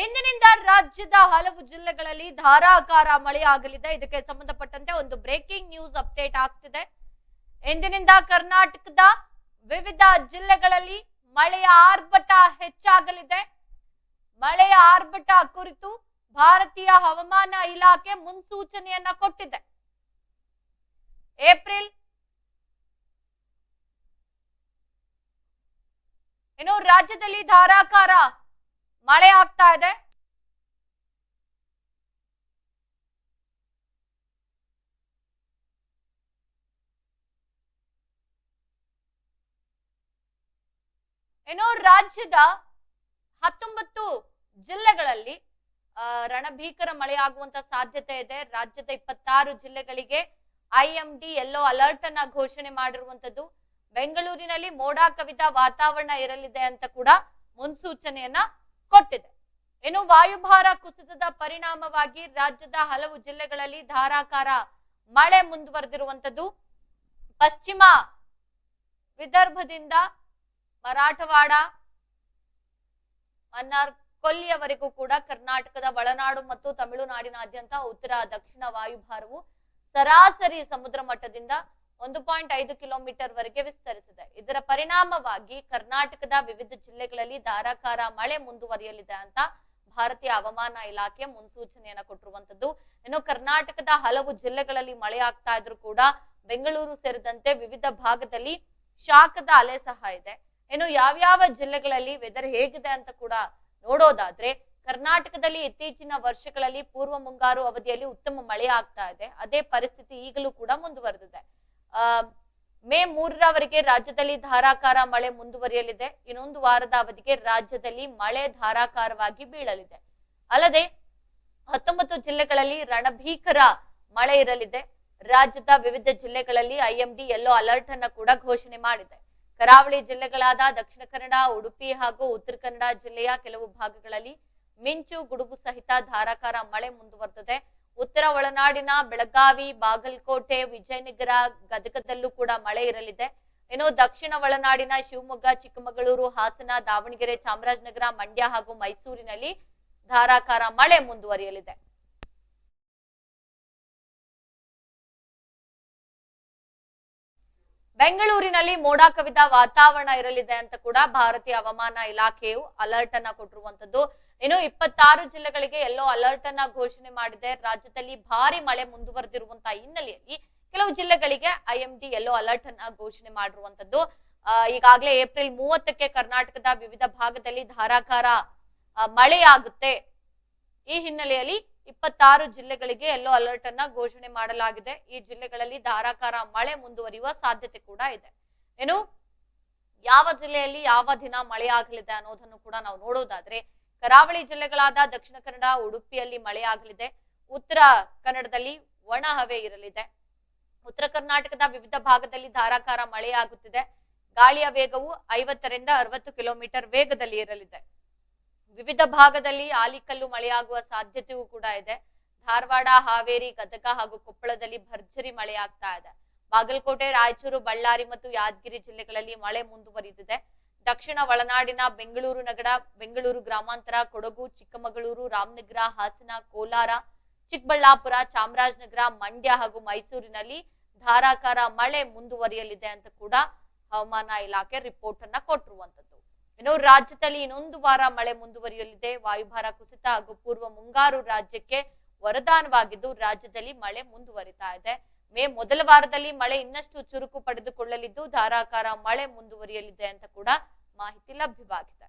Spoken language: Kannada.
ಇಂದಿನಿಂದ ರಾಜ್ಯದ ಹಲವು ಜಿಲ್ಲೆಗಳಲ್ಲಿ ಧಾರಾಕಾರ ಮಳೆಯಾಗಲಿದೆ ಇದಕ್ಕೆ ಸಂಬಂಧಪಟ್ಟಂತೆ ಒಂದು ಬ್ರೇಕಿಂಗ್ ನ್ಯೂಸ್ ಅಪ್ಡೇಟ್ ಆಗ್ತಿದೆ. ಇಂದಿನಿಂದ ಕರ್ನಾಟಕದ ವಿವಿಧ ಜಿಲ್ಲೆಗಳಲ್ಲಿ ಮಳೆಯ ಆರ್ಭಟ ಹೆಚ್ಚಾಗಲಿದೆ. ಮಳೆಯ ಆರ್ಭಟ ಕುರಿತು ಭಾರತೀಯ ಹವಾಮಾನ ಇಲಾಖೆ ಮುನ್ಸೂಚನೆಯನ್ನ ಕೊಟ್ಟಿದೆ. ಏಪ್ರಿಲ್ ಇನ್ನು ರಾಜ್ಯದಲ್ಲಿ ಧಾರಾಕಾರ ಮಳೆ ಆಗ್ತಾ ಇದೆ. ಏನೋ ರಾಜ್ಯದ ಹತ್ತೊಂಬತ್ತು ಜಿಲ್ಲೆಗಳಲ್ಲಿ ರಣಭೀಕರ ಮಳೆಯಾಗುವಂತ ಸಾಧ್ಯತೆ ಇದೆ. ರಾಜ್ಯದ ಇಪ್ಪತ್ತಾರು ಜಿಲ್ಲೆಗಳಿಗೆ ಐಎಂಡಿ ಎಲ್ಲೋ ಅಲರ್ಟ್ ಅನ್ನ ಘೋಷಣೆ ಮಾಡಿರುವಂತದ್ದು. ಬೆಂಗಳೂರಿನಲ್ಲಿ ಮೋಡ ಕವಿದ ವಾತಾವರಣ ಇರಲಿದೆ ಅಂತ ಕೂಡ ಮುನ್ಸೂಚನೆಯನ್ನ ಕೊಟ್ಟಿದೆ. ಇನ್ನು ವಾಯುಭಾರ ಕುಸಿತದ ಪರಿಣಾಮವಾಗಿ ರಾಜ್ಯದ ಹಲವು ಜಿಲ್ಲೆಗಳಲ್ಲಿ ಧಾರಾಕಾರ ಮಳೆ ಮುಂದುವರೆದಿರುವಂತದ್ದು ಪಶ್ಚಿಮ ವಿದರ್ಭದಿಂದ ಮರಾಠವಾಡ, ಮನ್ನಾರ್, ಕೊಲ್ಲಿಯವರೆಗೂ ಕೂಡ ಕರ್ನಾಟಕದ ಒಳನಾಡು ಮತ್ತು ತಮಿಳುನಾಡಿನಾದ್ಯಂತ ಉತ್ತರ ದಕ್ಷಿಣ ವಾಯುಭಾರವು ಸರಾಸರಿ ಸಮುದ್ರ ಮಟ್ಟದಿಂದ ಒಂದು ಪಾಯಿಂಟ್ ಐದು ಕಿಲೋಮೀಟರ್ ವರೆಗೆ ವಿಸ್ತರಿಸಿದೆ. ಇದರ ಪರಿಣಾಮವಾಗಿ ಕರ್ನಾಟಕದ ವಿವಿಧ ಜಿಲ್ಲೆಗಳಲ್ಲಿ ಧಾರಾಕಾರ ಮಳೆ ಮುಂದುವರಿಯಲಿದೆ ಅಂತ ಭಾರತೀಯ ಹವಾಮಾನ ಇಲಾಖೆ ಮುನ್ಸೂಚನೆಯನ್ನ ಕೊಟ್ಟಿರುವಂತದ್ದು ಇನ್ನು ಕರ್ನಾಟಕದ ಹಲವು ಜಿಲ್ಲೆಗಳಲ್ಲಿ ಮಳೆ ಆಗ್ತಾ ಇದ್ರು ಕೂಡ ಬೆಂಗಳೂರು ಸೇರಿದಂತೆ ವಿವಿಧ ಭಾಗದಲ್ಲಿ ಶಾಖದ ಅಲೆ ಸಹ ಇದೆ. ಇನ್ನು ಯಾವ್ಯಾವ ಜಿಲ್ಲೆಗಳಲ್ಲಿ ವೆದರ್ ಹೇಗಿದೆ ಅಂತ ಕೂಡ ನೋಡೋದಾದ್ರೆ, ಕರ್ನಾಟಕದಲ್ಲಿ ಇತ್ತೀಚಿನ ವರ್ಷಗಳಲ್ಲಿ ಪೂರ್ವ ಮುಂಗಾರು ಅವಧಿಯಲ್ಲಿ ಉತ್ತಮ ಮಳೆ ಆಗ್ತಾ ಇದೆ. ಅದೇ ಪರಿಸ್ಥಿತಿ ಈಗಲೂ ಕೂಡ ಮುಂದುವರೆದಿದೆ. ಮೇ ಮೂರರವರೆಗೆ ರಾಜ್ಯದಲ್ಲಿ ಧಾರಾಕಾರ ಮಳೆ ಮುಂದುವರಿಯಲಿದೆ. ಇನ್ನೊಂದು ವಾರದ ಅವಧಿಗೆ ರಾಜ್ಯದಲ್ಲಿ ಮಳೆ ಧಾರಾಕಾರವಾಗಿ ಬೀಳಲಿದೆ. ಅಲ್ಲದೆ ಹತ್ತೊಂಬತ್ತು ಜಿಲ್ಲೆಗಳಲ್ಲಿ ರಣಭೀಕರ ಮಳೆ ಇರಲಿದೆ. ರಾಜ್ಯದ ವಿವಿಧ ಜಿಲ್ಲೆಗಳಲ್ಲಿ ಐಎಂಡಿ ಯೆಲ್ಲೋ ಅಲರ್ಟ್ ಅನ್ನ ಕೂಡ ಘೋಷಣೆ ಮಾಡಿದೆ. ಕರಾವಳಿ ಜಿಲ್ಲೆಗಳಾದ ದಕ್ಷಿಣ ಕನ್ನಡ, ಉಡುಪಿ ಹಾಗೂ ಉತ್ತರ ಕನ್ನಡ ಜಿಲ್ಲೆಯ ಕೆಲವು ಭಾಗಗಳಲ್ಲಿ ಮಿಂಚು ಗುಡುಗು ಸಹಿತ ಧಾರಾಕಾರ ಮಳೆ ಮುಂದುವರೆದಿದೆ. ಉತ್ತರ ಒಳನಾಡಿನ ಬೆಳಗಾವಿ, ಬಾಗಲಕೋಟೆ, ವಿಜಯನಗರ ಗದಗದಲ್ಲೂ ಕೂಡ ಮಳೆ ಇರಲಿದೆ. ಇನ್ನು ದಕ್ಷಿಣ ಒಳನಾಡಿನ ಶಿವಮೊಗ್ಗ, ಚಿಕ್ಕಮಗಳೂರು, ಹಾಸನ, ದಾವಣಗೆರೆ, ಚಾಮರಾಜನಗರ, ಮಂಡ್ಯ ಹಾಗೂ ಮೈಸೂರಿನಲ್ಲಿ ಧಾರಾಕಾರ ಮಳೆ ಮುಂದುವರಿಯಲಿದೆ. ಬೆಂಗಳೂರಿನಲ್ಲಿ ಮೋಡ ಕವಿದ ವಾತಾವರಣ ಇರಲಿದೆ ಅಂತ ಕೂಡ ಭಾರತೀಯ ಹವಾಮಾನ ಇಲಾಖೆಯು ಅಲರ್ಟ್ ಅನ್ನ ಕೊಟ್ಟಿರುವಂತದ್ದು. ಇನ್ನು ಇಪ್ಪತ್ತಾರು ಜಿಲ್ಲೆಗಳಿಗೆ ಎಲ್ಲೋ ಅಲರ್ಟ್ ಅನ್ನ ಘೋಷಣೆ ಮಾಡಿದೆ. ರಾಜ್ಯದಲ್ಲಿ ಭಾರಿ ಮಳೆ ಮುಂದುವರೆದಿರುವಂತಹ ಹಿನ್ನೆಲೆಯಲ್ಲಿ ಕೆಲವು ಜಿಲ್ಲೆಗಳಿಗೆ ಐಎಂಡಿ ಎಲ್ಲೋ ಅಲರ್ಟ್ ಅನ್ನ ಘೋಷಣೆ ಮಾಡಿರುವಂತದ್ದು. ಈಗಾಗಲೇ ಏಪ್ರಿಲ್ ಮೂವತ್ತಕ್ಕೆ ಕರ್ನಾಟಕದ ವಿವಿಧ ಭಾಗದಲ್ಲಿ ಧಾರಾಕಾರ ಮಳೆಯಾಗುತ್ತೆ. ಈ ಹಿನ್ನೆಲೆಯಲ್ಲಿ ಇಪ್ಪತ್ತಾರು ಜಿಲ್ಲೆಗಳಿಗೆ ಎಲ್ಲೋ ಅಲರ್ಟ್ ಅನ್ನ ಘೋಷಣೆ ಮಾಡಲಾಗಿದೆ. ಈ ಜಿಲ್ಲೆಗಳಲ್ಲಿ ಧಾರಾಕಾರ ಮಳೆ ಮುಂದುವರಿಯುವ ಸಾಧ್ಯತೆ ಕೂಡ ಇದೆ. ಏನು? ಯಾವ ಜಿಲ್ಲೆಯಲ್ಲಿ ಯಾವ ದಿನ ಮಳೆ ಆಗಲಿದೆ ಅನ್ನೋದನ್ನು ಕೂಡ ನಾವು ನೋಡೋದಾದ್ರೆ, ಕರಾವಳಿ ಜಿಲ್ಲೆಗಳಾದ ದಕ್ಷಿಣ ಕನ್ನಡ, ಉಡುಪಿಯಲ್ಲಿ ಮಳೆ ಆಗಲಿದೆ. ಉತ್ತರ ಕನ್ನಡದಲ್ಲಿ ಒಣ ಹವೆ ಇರಲಿದೆ. ಉತ್ತರ ಕರ್ನಾಟಕದ ವಿವಿಧ ಭಾಗದಲ್ಲಿ ಧಾರಾಕಾರ ಮಳೆಯಾಗುತ್ತಿದೆ ಗಾಳಿಯ ವೇಗವು ಐವತ್ತರಿಂದ ಅರವತ್ತು ಕಿಲೋಮೀಟರ್ ವೇಗದಲ್ಲಿ ಇರಲಿದೆ. ವಿವಿಧ ಭಾಗದಲ್ಲಿ ಆಲಿಕಲ್ಲು ಮಳೆಯಾಗುವ ಸಾಧ್ಯತೆಯೂ ಕೂಡ ಇದೆ. ಧಾರವಾಡ, ಹಾವೇರಿ, ಗದಗ ಹಾಗೂ ಕೊಪ್ಪಳದಲ್ಲಿ ಭರ್ಜರಿ ಮಳೆಯಾಗ್ತಾ ಇದೆ. ಬಾಗಲಕೋಟೆ, ರಾಯಚೂರು, ಬಳ್ಳಾರಿ ಮತ್ತು ಯಾದಗಿರಿ ಜಿಲ್ಲೆಗಳಲ್ಲಿ ಮಳೆ ಮುಂದುವರಿದಿದೆ. ದಕ್ಷಿಣ ಒಳನಾಡಿನ ಬೆಂಗಳೂರು ನಗರ, ಬೆಂಗಳೂರು ಗ್ರಾಮಾಂತರ, ಕೊಡಗು, ಚಿಕ್ಕಮಗಳೂರು, ರಾಮನಗರ, ಹಾಸನ, ಕೋಲಾರ, ಚಿಕ್ಕಬಳ್ಳಾಪುರ, ಚಾಮರಾಜನಗರ, ಮಂಡ್ಯ ಹಾಗೂ ಮೈಸೂರಿನಲ್ಲಿ ಧಾರಾಕಾರ ಮಳೆ ಮುಂದುವರಿಯಲಿದೆ ಅಂತ ಕೂಡ ಹವಾಮಾನ ಇಲಾಖೆ ರಿಪೋರ್ಟ್ ಅನ್ನ ಕೊಟ್ಟಿರುವಂತದ್ದು ಇನ್ನು ರಾಜ್ಯದಲ್ಲಿ ಇನ್ನೊಂದು ವಾರ ಮಳೆ ಮುಂದುವರಿಯಲಿದೆ. ವಾಯುಭಾರ ಕುಸಿತ ಹಾಗೂ ಪೂರ್ವ ಮುಂಗಾರು ರಾಜ್ಯಕ್ಕೆ ವರದಾನವಾಗಿದ್ದು, ರಾಜ್ಯದಲ್ಲಿ ಮಳೆ ಮುಂದುವರಿತಾ ಇದೆ. ಮೇ ಮೊದಲ ವಾರದಲ್ಲಿ ಮಳೆ ಇನ್ನಷ್ಟು ಚುರುಕು ಪಡೆದುಕೊಳ್ಳಲಿದ್ದು, ಧಾರಾಕಾರ ಮಳೆ ಮುಂದುವರಿಯಲಿದೆ ಅಂತ ಕೂಡ ಮಾಹಿತಿ ಲಭ್ಯವಾಗಿದೆ.